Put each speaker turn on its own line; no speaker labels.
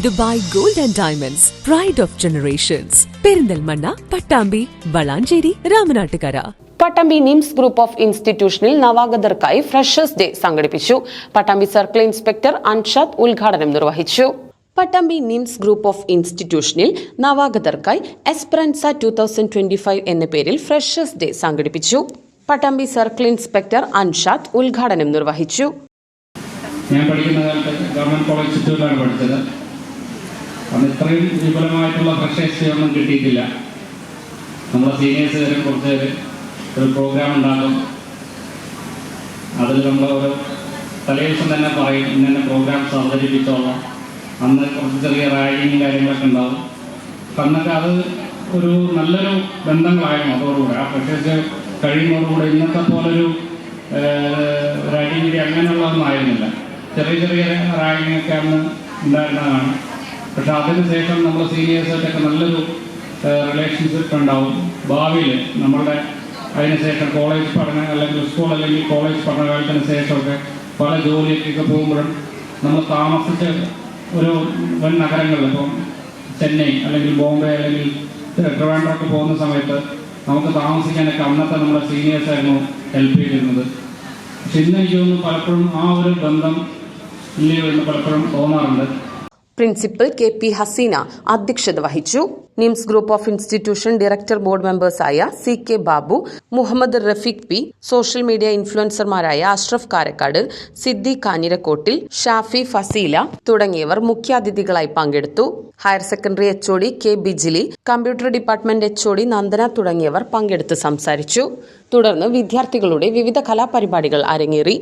Dubai gold and diamonds pride of generations Perinthalmanna Pattambi Valanchery Ramanattukara.
Pattambi NIMS group of ഇൻസ്റ്റിറ്റ്യൂഷനിൽ നവാഗതർക്കായി freshers day സംഘടിപ്പിച്ചു. Pattambi circle inspector Anshad ഉദ്ഘാടനം നിർവഹിച്ചു. Pattambi nymphs group of ഇൻസ്റ്റിറ്റ്യൂഷനിൽ നവാഗതർക്കായി Esperanza two thousand twenty five എന്ന പേരിൽ freshers day സംഘടിപ്പിച്ചു. Pattambi circle inspector Anshad ഉദ്ഘാടനം നിർവഹിച്ചു.
ഞാൻ പഠിക്കുന്ന കാലത്ത് ഗവൺമെന്റ് കോളേജ് ചിറ്റൂരിലാണ് പഠിച്ചത്. അന്ന് ഇത്രയും വിപുലമായിട്ടുള്ള ഒന്നും കിട്ടിയിട്ടില്ല. നമ്മളെ സീനിയേഴ്സ് വരെ കുറച്ച് പേര് ഒരു പ്രോഗ്രാം ഉണ്ടാകും അതിൽ നമ്മൾ ഒരു തലേദിവസം തന്നെ പറയും ഇന്നെ പ്രോഗ്രാംസ് അവതരിപ്പിച്ചോളാം. അന്ന് കുറച്ച് ചെറിയ റാഗിങ്ങും കാര്യങ്ങളൊക്കെ ഉണ്ടാവും. അന്നൊക്കെ അത് ഒരു നല്ലൊരു ബന്ധങ്ങളായിരുന്നു അതോടുകൂടെ. ആ ഫ്രഷേഴ്സ് കഴിയുന്നതോടുകൂടെ ഇന്നത്തെ പോലൊരു റാഗിങ് അങ്ങനെയുള്ളതൊന്നും ആയിരുന്നില്ല. ചെറിയ ചെറിയ റാഗിങ് ഒക്കെ അന്ന് ഉണ്ടായിരുന്നതാണ്. പക്ഷെ അതിനുശേഷം നമ്മുടെ സീനിയേഴ്സായിട്ടൊക്കെ നല്ലൊരു റിലേഷൻഷിപ്പ് ഉണ്ടാവും. ഭാവിയിൽ നമ്മളുടെ അതിനുശേഷം കോളേജ് പഠനം അല്ലെങ്കിൽ സ്കൂൾ അല്ലെങ്കിൽ കോളേജ് പഠനകാലത്തിന് ശേഷമൊക്കെ പല ജോലിയൊക്കെ പോകുമ്പോഴും നമ്മൾ താമസിച്ച ഒരു വൻ നഗരങ്ങളിൽ ഇപ്പം ചെന്നൈ അല്ലെങ്കിൽ ബോംബെ അല്ലെങ്കിൽ ട്രിവാൻഡ്രമൊക്കെ പോകുന്ന സമയത്ത് നമുക്ക് താമസിക്കാനൊക്കെ അന്നത്തെ നമ്മുടെ സീനിയേഴ്സായിരുന്നു ഹെൽപ്പ് ചെയ്തിരുന്നത്. പക്ഷെ ഇന്ന് എനിക്ക് തോന്നുന്നു പലപ്പോഴും ആ ഒരു ബന്ധം ഇല്ലയോ എന്ന് പലപ്പോഴും തോന്നാറുണ്ട്.
പ്രിൻസിപ്പൽ കെ പി ഹസീന അധ്യക്ഷത വഹിച്ചു. NIMS group of institution director board മെമ്പേഴ്സായ C K Babu Muhammad Rafeeq P social media ഇൻഫ്ലുവൻസർമാരായ Ashraf Karakkad Siddi കാഞ്ഞിരക്കോട്ടിൽ ഷാഫി ഫസീല തുടങ്ങിയവർ മുഖ്യാതിഥികളായി പങ്കെടുത്തു. Higher secondary H O D K Bijili computer department H O D Nandana തുടങ്ങിയവർ പങ്കെടുത്ത് സംസാരിച്ചു. തുടർന്ന് വിദ്യാർത്ഥികളുടെ വിവിധ കലാപരിപാടികൾ അരങ്ങേറി.